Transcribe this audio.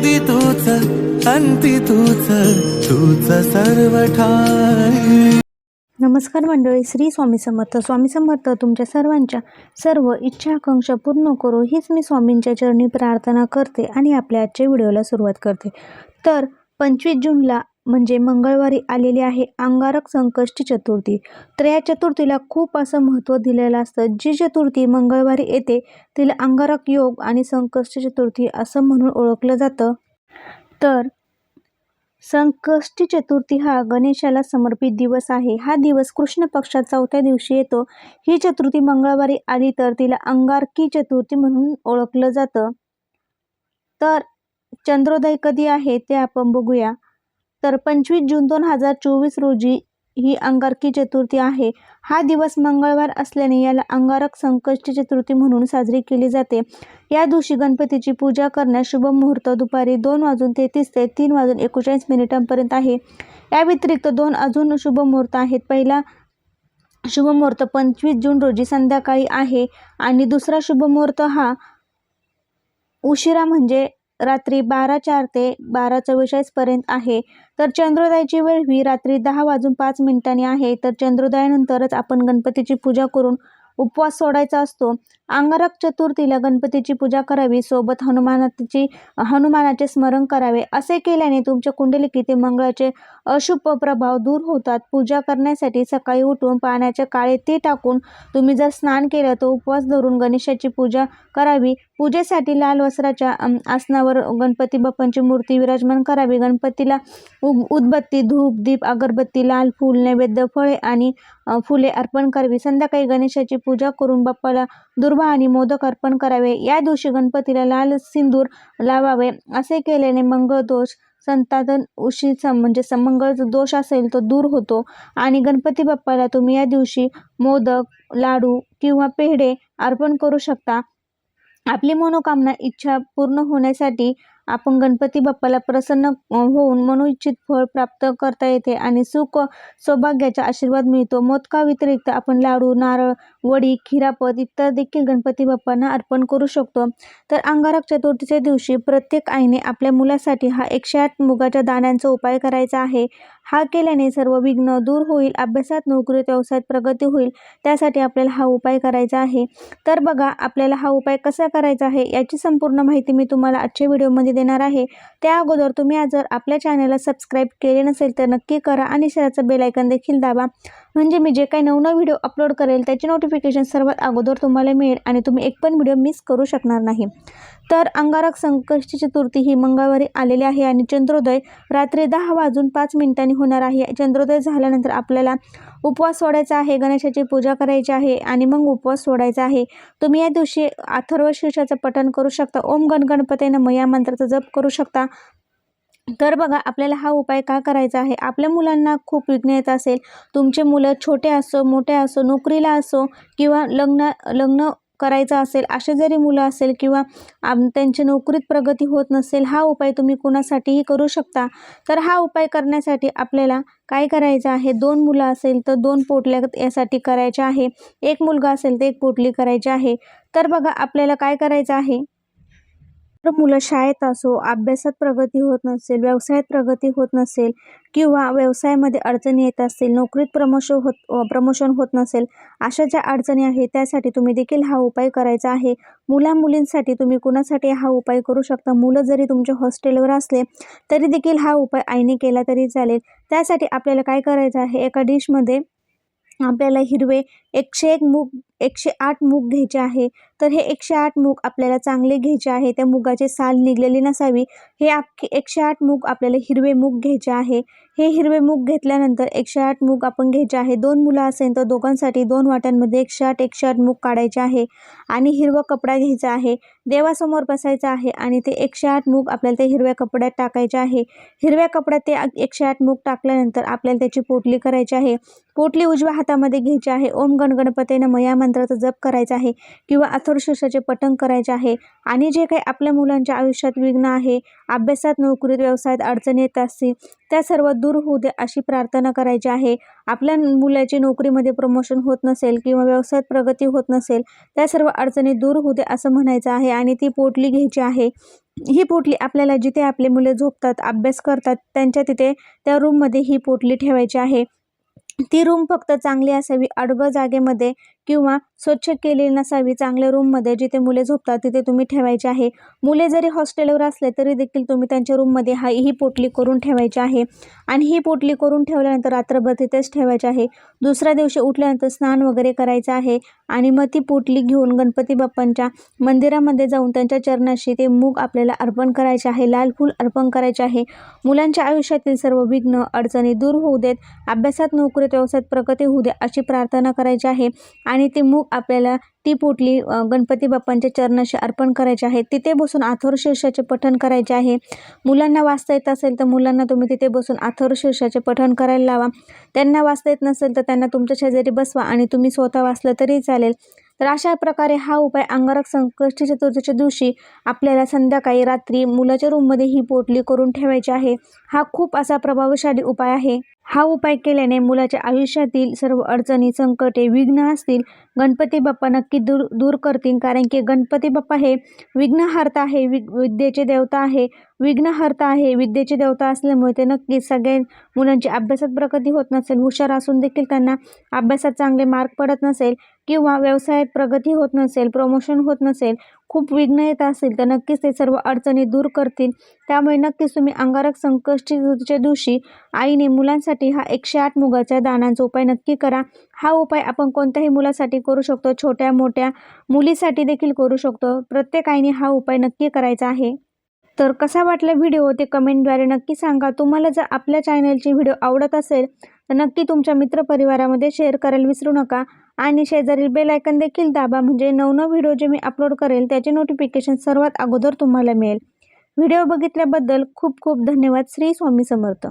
आधी तूच अंती तूच तूच सर्व ठाई नमस्कार मंडळी श्री स्वामी समर्थ. स्वामी समर्थ तुमच्या सर्वांच्या सर्व इच्छा आकांक्षा पूर्ण करो. हीच मी स्वामींच्या चरणी प्रार्थना करते आणि आपल्या आजच्या व्हिडिओला सुरुवात करते. तर पंचवीस जूनला म्हणजे मंगळवारी आलेली आहे अंगारक संकष्टी चतुर्थी. तर या चतुर्थीला खूप असं महत्त्व दिलेलं असतं. जी चतुर्थी मंगळवारी येते तिला अंगारक योग आणि संकष्टी चतुर्थी असं म्हणून ओळखलं जातं. तर संकष्टी चतुर्थी हा गणेशाला समर्पित दिवस आहे. हा दिवस कृष्ण पक्षात चौथ्या दिवशी येतो. ही चतुर्थी मंगळवारी आली तर तिला अंगारकी चतुर्थी म्हणून ओळखलं जातं. तर चंद्रोदय कधी आहे ते आपण बघूया. तर पंचवीस जून दोन हजार चोवीस रोजी ही अंगारकी चतुर्थी आहे. हा दिवस मंगळवार असल्याने याला अंगारक संकष्टी चतुर्थी म्हणून साजरी केली जाते. या दिवशी गणपतीची पूजा करण्यास शुभ मुहूर्त दुपारी दोन वाजून तेहतीस ते तीन वाजून एकोणचाळीस मिनिटांपर्यंत आहे. या व्यतिरिक्त दोन अजून शुभ मुहूर्त आहेत. पहिला शुभ मुहूर्त पंचवीस जून रोजी संध्याकाळी आहे आणि दुसरा शुभ मुहूर्त हा उशिरा म्हणजे रात्री बारा चार ते बारा चव्वेचाळीसपर्यंत आहे. तर चंद्रोदयाची वेळ ही रात्री दहा वाजून पाच मिनिटांनी आहे. तर चंद्रोदयानंतरच आपण गणपतीची पूजा करून उपवास सोडायचा असतो. अंगारक चतुर्थीला गणपतीची पूजा करावी सोबत हनुमानाची हनुमानाचे स्मरण करावे. असे केल्याने तुमच्या कुंडलिकीतील मंगळाचे अशुभ प्रभाव दूर होतात. पूजा करण्यासाठी सकाळी उठून पाण्याचे काळे ते टाकून तुम्ही जर स्नान केलं तर उपवास धरून गणेशाची पूजा करावी. पूजेसाठी लाल वस्त्राच्या आसनावर गणपती बाप्पांची मूर्ती विराजमान करावी. गणपतीला उदबत्ती धूप दीप अगरबत्ती लाल फूल नैवेद्य फळे आणि फुले अर्पण करावी. संध्याकाळी गणेशाची पूजा करून बाप्पाला दुर्वा आणि मोदक अर्पण करावे. या दिवशी गणपतीला लाल सिंदूर लावावे. असे केल्याने मंगळ दोष संतादन उशीचा म्हणजे समंगळ दोष असेल तो दूर होतो. आणि गणपती बाप्पाला तुम्ही या दिवशी मोदक लाडू किंवा पेढे अर्पण करू शकता. आपली मनोकामना इच्छा पूर्ण होण्यासाठी आपण गणपती बाप्पाला प्रसन्न होऊन होऊन मनोइच्छित फळ प्राप्त करता येते आणि सुख सौभाग्याचा आशीर्वाद मिळतो. मोदका व्यतिरिक्त आपण लाडू नारळ वडी खिरापत इत्यादी देखील गणपती बाप्पांना अर्पण करू शकतो. तर अंगारक चतुर्थीच्या दिवशी प्रत्येक आईने आपल्या मुलासाठी हा एकशे आठ मुगाच्या दाण्यांचा उपाय करायचा आहे. हा केल्याने सर्व विघ्न दूर होईल अभ्यासात नोकरीत व्यवसायात प्रगती होईल त्यासाठी आपल्याला हा उपाय करायचा आहे. तर बघा आपल्याला हा उपाय कसा करायचा आहे याची संपूर्ण माहिती मी तुम्हाला आजच्या व्हिडिओमध्ये देणार आहे. त्या अगोदर तुम्ही आज जर आपल्या चॅनलला सबस्क्राईब केले नसेल तर नक्की करा आणि शेअरचं बेलायकन देखील दाबा. म्हणजे मी जे काही नवनव व्हिडिओ अपलोड करेल त्याचे नोटिफिकेशन सर्वात अगोदर तुम्हाला मिळेल आणि तुम्ही एक पण व्हिडिओ मिस करू शकणार नाही. तर अंगारक संकष्टी चतुर्थी ही मंगळवारी आलेली आहे आणि चंद्रोदय रात्री दहा वाजून पाच मिनिटांनी होणार आहे. चंद्रोदय झाल्यानंतर आपल्याला उपवास सोडायचा आहे गणेशाची पूजा करायची आहे आणि मग उपवास सोडायचा आहे. तुम्ही या दिवशी अथर्व शीर्षाचं पठण करू शकता. ओम गण गणपते नमः या मंत्राचा जप करू शकता. तर बघा आपल्याला हा उपाय का करायचा आहे? आपल्या मुलांना खूप विघ्न येत असेल. तुमचे मुलं छोटे असो मोठे असो नोकरीला असो किंवा लग्न लग्न करायचं असेल असे जरी मुलं असेल किंवा आम त्यांच्या नोकरीत प्रगती होत नसेल हा उपाय तुम्ही कुणासाठीही करू शकता. तर हा उपाय करण्यासाठी आपल्याला काय करायचं आहे? दोन मुलं असेल तर दोन पोटल्या यासाठी करायच्या आहे. एक मुलगा असेल तर एक पोटली करायची आहे. तर बघा आपल्याला काय करायचं आहे? तर मुलं शाळेत असो अभ्यासात प्रगती होत नसेल व्यवसायात प्रगती होत नसेल किंवा व्यवसायामध्ये अडचणी येत असतील नोकरीत प्रमोशन होत प्रमोशन होत नसेल अशा ज्या अडचणी आहेत त्यासाठी तुम्ही देखील हा उपाय करायचा आहे. मुला मुलींसाठी तुम्ही कुणासाठी हा उपाय करू शकता? मुलं जरी तुमच्या हॉस्टेलवर असले तरी देखील हा उपाय आईने केला तरी चालेल. त्यासाठी आपल्याला काय करायचं आहे? एका डिशमध्ये आपल्याला हिरवे एकशे एक मूग एकशे आठ मूग घ्यायचे आहे. तर हे एकशे आठ मूग आपल्याला चांगले घ्यायचे आहे. त्या मुगाचे साल निघलेली नसावी. हे अख्खे एकशे आठ मूग आपल्याला हिरवे मूग घ्यायचे आहे. हे हिरवे मूग घेतल्यानंतर एकशे आठ मूग आपण घ्यायचे आहे. दोन मुलं असेल तर दोघांसाठी दोन वाट्यांमध्ये एकशे आठ एकशे आठ मूग काढायचे आहे. आणि हिरवा कपडा घ्यायचा आहे. देवासमोर बसायचं आहे आणि ते एकशे आठ मूग आपल्याला ते हिरव्या कपड्यात टाकायचे आहे. हिरव्या कपड्यात ते एकशे आठ मूग टाकल्यानंतर आपल्याला त्याची पोटली करायची आहे. पोटली उजव्या हातामध्ये घ्यायची आहे. ओम गण गणपते मंत्राचा जप करायचा आहे किंवा अथर्वशीर्षाचे पठण करायचे आहे आणि जे काही आपल्या मुलांच्या आयुष्यात विघ्न आहे अभ्यासात नोकरीत व्यवसायात अडचणी येत असतील त्या सर्व दूर होऊ दे अशी प्रार्थना करायची आहे. आपल्या मुलाची नोकरीमध्ये प्रमोशन होत नसेल किंवा व्यवसायात प्रगती होत नसेल त्या सर्व अडचणी दूर होऊ दे असं म्हणायचं आहे आणि ती पोटली घ्यायची आहे. ही पोटली आपल्याला जिथे आपले मुले झोपतात अभ्यास करतात त्यांच्या तिथे त्या रूममध्ये ही पोटली ठेवायची आहे. ती रूम फक्त चांगली असावी अडगळ जागेमध्ये किंवा स्वच्छ केलेली नसावी चांगल्या रूममध्ये जिथे मुले झोपतात तिथे तुम्ही ठेवायचे आहे. मुले जरी हॉस्टेलवर असले तरी देखील तुम्ही त्यांच्या रूममध्ये हा ही पोटली करून ठेवायची आहे. आणि ही पोटली करून ठेवल्यानंतर रात्रभर तिथेच ठेवायची आहे. दुसऱ्या दिवशी उठल्यानंतर स्नान वगैरे करायचं आहे. आणि मग ती पोटली घेऊन गणपती बाप्पांच्या मंदिरामध्ये जाऊन त्यांच्या चरणाशी ते मूग आपल्याला अर्पण करायचे आहे. लाल फूल अर्पण करायचे आहे. मुलांच्या आयुष्यातील सर्व विघ्न अडचणी दूर होऊ देत. अभ्यासात नोकरीत व्यवसायात प्रगती होऊ दे अशी प्रार्थना करायची आहे. आणि ते मूग आपल्याला ती पोटली गणपती बाप्पांच्या चरणाशी अर्पण करायचे आहे. तिथे बसून अथर्वशीर्षाचे पठण करायचे आहे. मुलांना वाचता येत असेल तर मुलांना तुम्ही तिथे बसून अथर्वशीर्षाचे पठण करायला लावा. त्यांना वाचता येत नसेल तर त्यांना तुमच्या शेजारी बसवा आणि तुम्ही स्वतः वाचलं तरी चालेल. तर अशा प्रकारे हा उपाय अंगारक संकष्टी चतुर्थीच्या दिवशी आपल्याला संध्याकाळी रात्री मुलाच्या रूममध्ये ही पोटली करून ठेवायची आहे. हा खूप असा प्रभावशाली उपाय आहे. हा उपाय केल्याने मुलाच्या आयुष्यातील सर्व अडचणी संकटे विघ्न असतील. गणपती बाप्पा नक्की दूर दूर करतील. कारण की गणपती बाप्पा हे विघ्नहर्ता आहे वि विद्येचे देवता आहे. विघ्नहर्ता आहे विद्येचे देवता असल्यामुळे ते नक्कीच सगळ्या मुलांची अभ्यासात प्रगती होत नसेल हुशार असून देखील त्यांना अभ्यासात चांगले मार्क पडत नसेल किंवा व्यवसायात प्रगती होत नसेल प्रमोशन होत नसेल खूप विघ्न येत असतील तर नक्कीच ते सर्व अडचणी दूर करतील. त्यामुळे नक्कीच तुम्ही अंगारक संकष्टीच्या दिवशी आईने मुलांसाठी हा एकशे आठ मुगाच्या दानांचा उपाय नक्की करा. हा उपाय आपण कोणत्याही मुलासाठी करू शकतो छोट्या मोठ्या मुलीसाठी देखील करू शकतो. प्रत्येक आईने हा उपाय नक्की करायचा आहे. तर कसा वाटला व्हिडिओ ते कमेंटद्वारे नक्की सांगा. तुम्हाला जर आपल्या चॅनलची व्हिडिओ आवडत असेल तर नक्की तुमच्या मित्रपरिवारामध्ये शेअर करायला विसरू नका. आणि शेजारील बेलायकन देखील दाबा. म्हणजे नवनव व्हिडिओ जे मी अपलोड करेल त्याचे नोटिफिकेशन सर्वात अगोदर तुम्हाला मिळेल. व्हिडिओ बघितल्याबद्दल खूप खूप धन्यवाद. श्री स्वामी समर्थ.